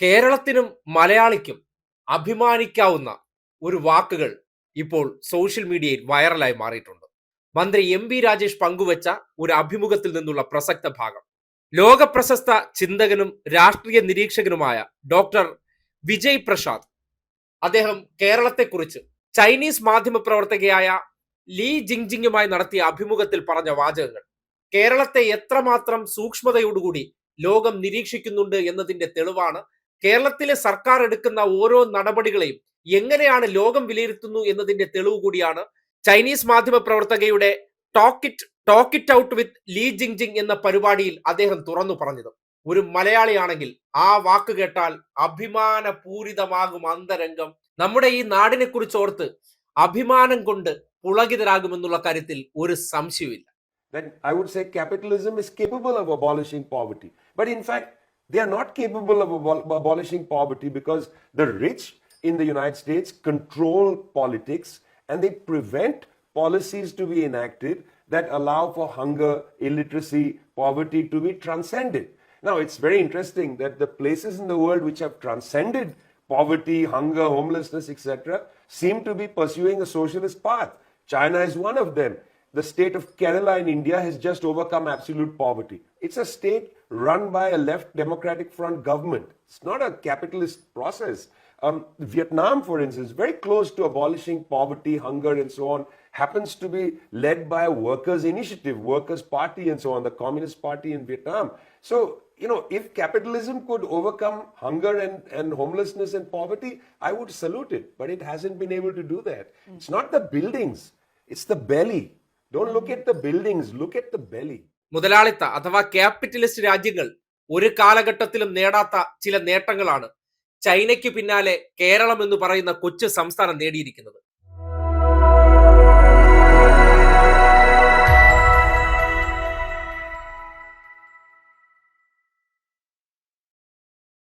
കേരളത്തിനും മലയാളിക്കും അഭിമാനിക്കാവുന്ന ഒരു വാക്കുകൾ ഇപ്പോൾ സോഷ്യൽ മീഡിയയിൽ വൈറലായി മാറിയിട്ടുണ്ട്. മന്ത്രി എം ബി രാജേഷ് പങ്കുവച്ച ഒരു അഭിമുഖത്തിൽ നിന്നുള്ള പ്രസക്ത ഭാഗം. ലോകപ്രശസ്ത ചിന്തകനും രാഷ്ട്രീയ നിരീക്ഷകനുമായ ഡോക്ടർ വിജയ് പ്രസാദ് അദ്ദേഹം കേരളത്തെക്കുറിച്ച് ചൈനീസ് മാധ്യമ പ്രവർത്തകയായ ലീ ജിങ്ജിങ്ങുമായി നടത്തിയ അഭിമുഖത്തിൽ പറഞ്ഞ വാചകങ്ങൾ കേരളത്തെ എത്രമാത്രം സൂക്ഷ്മതയോടുകൂടി ലോകം നിരീക്ഷിക്കുന്നുണ്ട് എന്നതിന്റെ തെളിവാണ് കേരളത്തിലെ സർക്കാർ എടുക്കുന്ന ഓരോ നടപടികളെയും എങ്ങനെയാണ് ലോകം വിലയിരുത്തുന്നു എന്നതിന്റെ തെളിവ് കൂടിയാണ് ചൈനീസ് മാധ്യമ പ്രവർത്തകയുടെ ടോക്കിറ്റ് ടോക്കിറ്റ് ഔട്ട് വിത്ത് ലീ ജിങ് ജിങ് എന്ന പരിപാടിയിൽ അദ്ദേഹം തുറന്നു പറഞ്ഞത്. ഒരു മലയാളിയാണെങ്കിൽ ആ വാക്ക് കേട്ടാൽ അഭിമാനപൂരിതമാകും അന്തരംഗം. നമ്മുടെ ഈ നാടിനെ കുറിച്ച് ഓർത്ത് അഭിമാനം കൊണ്ട് പുളകിതരാകുമെന്നുള്ള കാര്യത്തിൽ ഒരു സംശയവുമില്ല. Then I would say capitalism is capable of abolishing poverty. But in fact, they are not capable of abol- abolishing poverty because the rich in the United States control politics and they prevent policies to be enacted that allow for hunger, illiteracy, poverty to be transcended. Now, it's very interesting that the places in the world which have transcended poverty, hunger, homelessness, etc., seem to be pursuing a socialist path. China is one of them. The state of Kerala in India has just overcome absolute poverty. It's a state run by a left democratic front government. It's not a capitalist process. Um, Vietnam, for instance, very close to abolishing poverty, hunger, and so on, happens to be led by a workers' initiative, workers' party, and so on, the Communist Party in Vietnam. So, you know, if capitalism could overcome hunger and, and homelessness and poverty, I would salute it. But it hasn't been able to do that. It's not the buildings, it's the belly. Don't look at the buildings, look at the belly. മുതലാളിത്ത അഥവാ capitalist രാജ്യങ്ങൾ ഒരു കാലഘട്ടത്തിലും നേടാത്ത ചില നേട്ടങ്ങളാണ് ചൈനയ്ക്ക് പിന്നാലെ കേരളം എന്ന് പറയുന്ന കൊച്ചു സംസ്ഥാനം നേടിയിരിക്കുന്നത്.